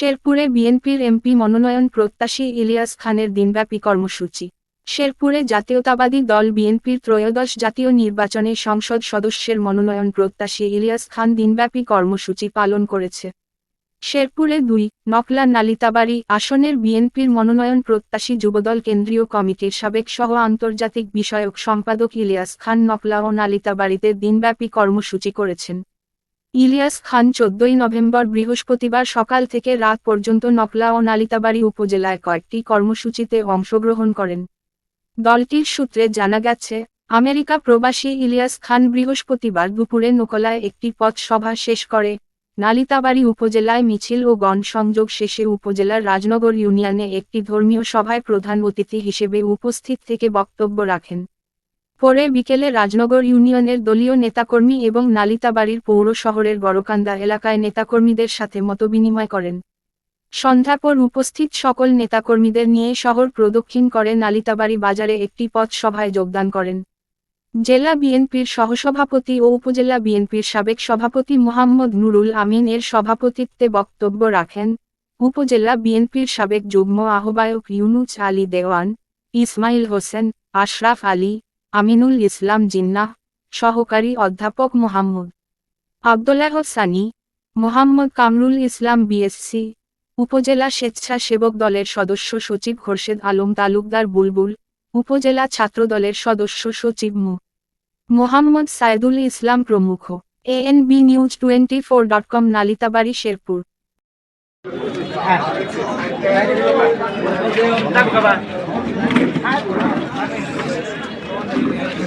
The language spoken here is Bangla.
শেরপুরে বিএনপির এমপি মনোনয়ন প্রত্যাশী ইলিয়াস খানের দিনব্যাপী কর্মসূচি। শেরপুরে জাতীয়তাবাদী দল বিএনপির ত্রয়োদশ জাতীয় নির্বাচনে সংসদ সদস্যের মনোনয়ন প্রত্যাশী ইলিয়াস খান দিনব্যাপী কর্মসূচি পালন করেছে। শেরপুরে দুই, নকলা নালিতাবাড়ি আসনের বিএনপির মনোনয়ন প্রত্যাশী যুবদল কেন্দ্রীয় কমিটির সাবেক সহ আন্তর্জাতিক বিষয়ক সম্পাদক ইলিয়াস খান নকলা ও নালিতাবাড়িতে দিনব্যাপী কর্মসূচি করেছেন। ইলিয়াস খান চোদ্দই নভেম্বর বৃহস্পতিবার সকাল থেকে রাত পর্যন্ত নকলা ও নালিতাবাড়ি উপজেলায় কয়েকটি কর্মসূচিতে অংশগ্রহণ করেন। দলটির সূত্রে জানা গেছে, আমেরিকা প্রবাসী ইলিয়াস খান বৃহস্পতিবার দুপুরে নকলায় একটি পথ সভা শেষ করে নালিতাবাড়ি উপজেলায় মিছিল ও গণসংযোগ শেষে উপজেলার রাজনগর ইউনিয়নে একটি ধর্মীয় সভায় প্রধান অতিথি হিসেবে উপস্থিত থেকে বক্তব্য রাখেন। পরে বিকেলে রাজনগর ইউনিয়নের দলীয় নেতাকর্মী এবং নালিতাবাড়ির পৌর শহরের বড়কান্দা এলাকায় নেতাকর্মীদের সাথে মতবিনিময় করেন। সন্ধ্যা পর উপস্থিত সকল নেতাকর্মীদের নিয়ে শহর প্রদক্ষিণ করে নালিতাবাড়ি বাজারে একটি পথ সভায় যোগদান করেন। জেলা বিএনপির সহসভাপতি ও উপজেলা বিএনপির সাবেক সভাপতি মোহাম্মদ নুরুল আমিন এর সভাপতিত্বে বক্তব্য রাখেন উপজেলা বিএনপির সাবেক যুগ্ম আহ্বায়ক ইউনুস আলী দেওয়ান, ইসমাইল হোসেন, আশরাফ আলী আমিনুল ইসলাম জিন্নাহ, সহকারী অধ্যাপক মোহাম্মদ। আবদুল্লাহ সানি, মোহাম্মদ কামরুল ইসলাম বিএসসি, উপজেলা স্বেচ্ছাসেবক দলের সদস্য সচিব খোরশেদ আলম তালুকদার বুলবুল, উপজেলা ছাত্রদলের সদস্য সচিব মু। মোহাম্মদ সাইদুল ইসলাম প্রমুখ। ANB news twenty four dot com, Nalitabari, Sherpur. হ্যাঁ।